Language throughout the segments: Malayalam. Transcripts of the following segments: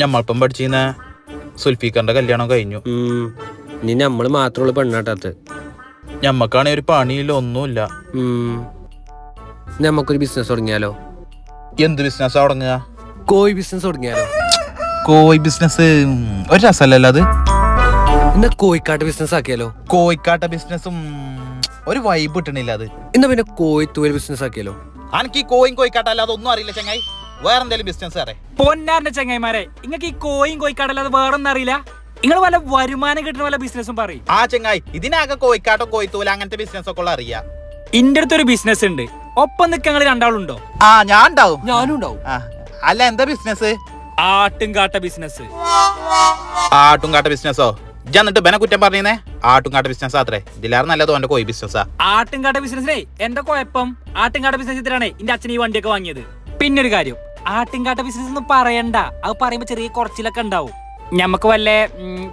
ഞമ്മളിപ്പം പഠിച്ചിരുന്ന സുൽഫീഖറിന്റെ കല്യാണം കഴിഞ്ഞു. ഇനി നമ്മൾ മാത്രമുള്ള പെണ്ണാട്ടത്ത്. ഞമ്മക്കാണെ ഒരു പണിയില്ല ഒന്നുമില്ല. നമുക്കൊരു ബിസിനസ് തുടങ്ങിയാലോ? എന്ത് ബിസിനസ് തുടങ്ങുക? കോഴി ബിസിനസ് തുടങ്ങിയാലോ? കോഴി ബിസിനസ് ഒരു രസമല്ലല്ലോ അത്. എന്നാ കോഴിക്കാട്ട് ബിസിനസ് ആക്കിയാലോ? കോഴിക്കാട്ട ബിസിനസ്സും ഒരു വൈബ് കിട്ടണില്ല അത്. എന്നാ പിന്നെ കോഴിത്തൂര് ബിസിനസ് ആക്കിയാലോ? എനിക്ക് ഈ കോയും കോഴിക്കാട്ട അല്ലാതെ ഒന്നും അറിയില്ല ചങ്ങായി. വേറെ എന്തെങ്കിലും ബിസിനസ് അറേ പൊന്നാറിന്റെ ചങ്ങായിമാരെ നിങ്ങൾക്ക് ഈ കോയും കോയിക്കാടല്ലാതെ വേറൊന്നും അറിയില്ല? നിങ്ങൾ വല്ല വരുമാനം കിട്ടുന്ന വല്ല ബിസിനസ്സും പറയും. ആ ചങ്ങായി ഇതിനാകെ കോയിക്കാട്ടോ കോയിത്തൂല അങ്ങനത്തെ ബിസിനസ് ഒക്കെ ഉള്ള അറിയാം. ഇന്റെ അടുത്തൊരു ബിസിനസ് ഉണ്ട്. ഒപ്പം നിൽക്കങ്ങൾ രണ്ടാളുണ്ടോ? ആ ഞാൻ ഉണ്ടാവും ഞാനും ഉണ്ടാവും. ആ, അല്ല എന്താ ബിസിനസ് ആട്ടും കാട്ട ബിസിനസ് ആട്ടും കാട്ട ബിസിനസ്സോ ഇജ്ജ് എന്നിട്ട് ബനെ കുറ്റം പറഞ്ഞേ ആട്ടും കാട്ട ബിസിനസ് അത്രേ ഇതിലാറ് നല്ലത് ഓന്റെ കോയി ബിസിനസ്സാ ആട്ടും കാട്ട ബിസിനസ്സിനെ എന്താ കുഴപ്പം? ആട്ടും കാട്ട ബിസിനസ് ഇതിലാണ് എന്റെ അച്ഛൻ ഈ വണ്ടിയൊക്കെ വാങ്ങിയത്. പിന്നെ ഒരു കാര്യം. ആട്ടിൻകാട്ട ബിസിനസ് ഒന്നും പറയണ്ട. അത് പറയുമ്പോ ചെറിയ കുറച്ചിലൊക്കെ ഉണ്ടാവും. ഞമ്മക്ക് വല്ല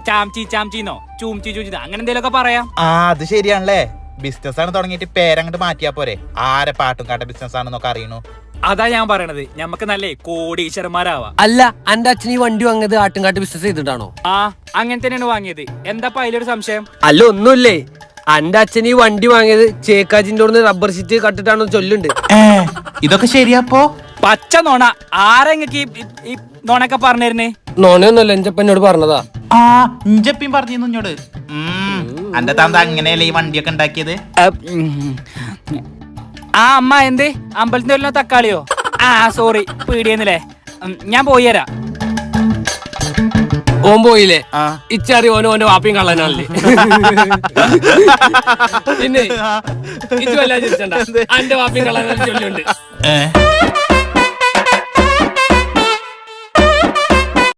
ചാംചി ചാംചിന്നോ ചൂംചി ചൂച്ചിന്നോ അങ്ങനെ എന്തെങ്കിലുമൊക്കെ പറയാം. ആ അത് ശരിയാണല്ലേ. ബിസിനസ് ആണ് തുടങ്ങിയിട്ട് പേരങ്ങോട്ട് മാറ്റിയാ പോരെ. ആരെ പാട്ടും കാട്ട ബിസിനസ് ആണെന്നൊക്കെ അറിയണു? അതാ ഞാൻ പറയണത്. ഞമ്മക്ക് നല്ലേ കോടീശ്വരന്മാരാവാ. അല്ല എന്റെ അച്ഛൻ ഈ വണ്ടി വാങ്ങിയത് ആട്ടുംകാട്ട് ബിസിനസ് ചെയ്തിട്ടാണോ? ആ അങ്ങനെ തന്നെയാണ് വാങ്ങിയത്. എന്താ അതിലൊരു സംശയം? അല്ല ഒന്നുമില്ലേ. എന്റെ അച്ഛൻ ഈ വണ്ടി വാങ്ങിയത് ചേക്കാജിന്റെ റബ്ബർ ഷീറ്റ് കട്ടിട്ടാണോ ചൊല്ലുണ്ട്. ഇതൊക്കെ ശരിയാപ്പോ പച്ച നോണ. ആരെങ്ങക്ക് ഈ നോണൊക്കെ പറഞ്ഞിരുന്നേ നോണയൊന്നുമല്ല എഞ്ചപ്പനോട് എന്നോട് പറഞ്ഞതാ. ആ ഇഞ്ചപ്പിയും പറഞ്ഞിരുന്നു ഇഞ്ഞോട് അന്റെ താന്ത അങ്ങനെയല്ലേ ഈ വണ്ടിയൊക്കെ ഉണ്ടാക്കിയത്? ആ അമ്മ എന്ത്? അമ്പലത്തിന്റെ വല്ല തക്കാളിയോ? ആ സോറി പീടിയെന്നില്ലേ ഞാൻ പോയി തരാം ഓൻ പോയില്ലേ? ഇച്ചാറി ഓനോ ഓന്റെ വാപ്പിയും കള്ളനാണല്ലേ. പിന്നെ ഇച്ചു വല്ലാതെ ചിരിച്ചണ്ട. അന്റെ വാപ്പിയും കള്ളനാണ് ചൊല്ലുണ്ട്